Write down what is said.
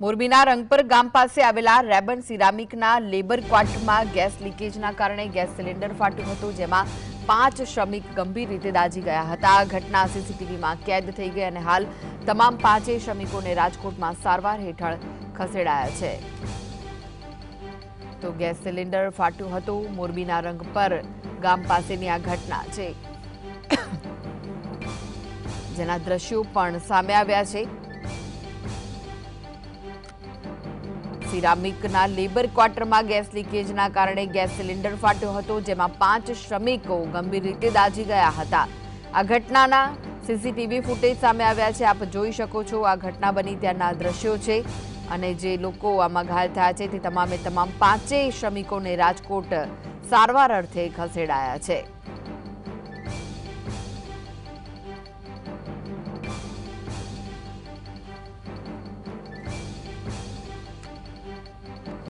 મોરબીના રંગપર ગામ પાસે આવેલા રેબન સિરામિકના લેબર ક્વાર્ટરમાં ગેસ લીકેજના કારણે ગેસ સિલિન્ડર ફાટ્યું હતું, જેમાં પાંચ શ્રમિક ગંભીર રીતે દાઝી ગયા હતા. ઘટના સીસીટીવીમાં કેદ થઈ ગઈ અને હાલ તમામ પાંચેય શ્રમિકોને રાજકોટમાં સારવાર હેઠળ ખસેડાયા છે. તો ગેસ સિલિન્ડર ફાટ્યું હતું, મોરબીના રંગપર ગામ પાસેની આ ઘટના છે. જેના દ્રશ્યો પણ સામે આવ્યા છે. સિરામિકના લેબર ક્વાર્ટરમાં ગેસ લીકેજના કારણે ગેસ સિલિન્ડર ફાટ્યો હતો, જેમાં પાંચ શ્રમિકો ગંભીર રીતે દાઝી ગયા હતા. આ ઘટનાના સીસીટીવી ફૂટેજ સામે આવ્યા છે, આપ જોઈ શકો છો, આ ઘટના બની ત્યાંના દ્રશ્યો છે, અને જે લોકો આમાં ઘાયલ થયા છે, તે તમામે તમામ પાંચેય શ્રમિકોને રાજકોટ સારવાર અર્થે ખસેડાયા છે.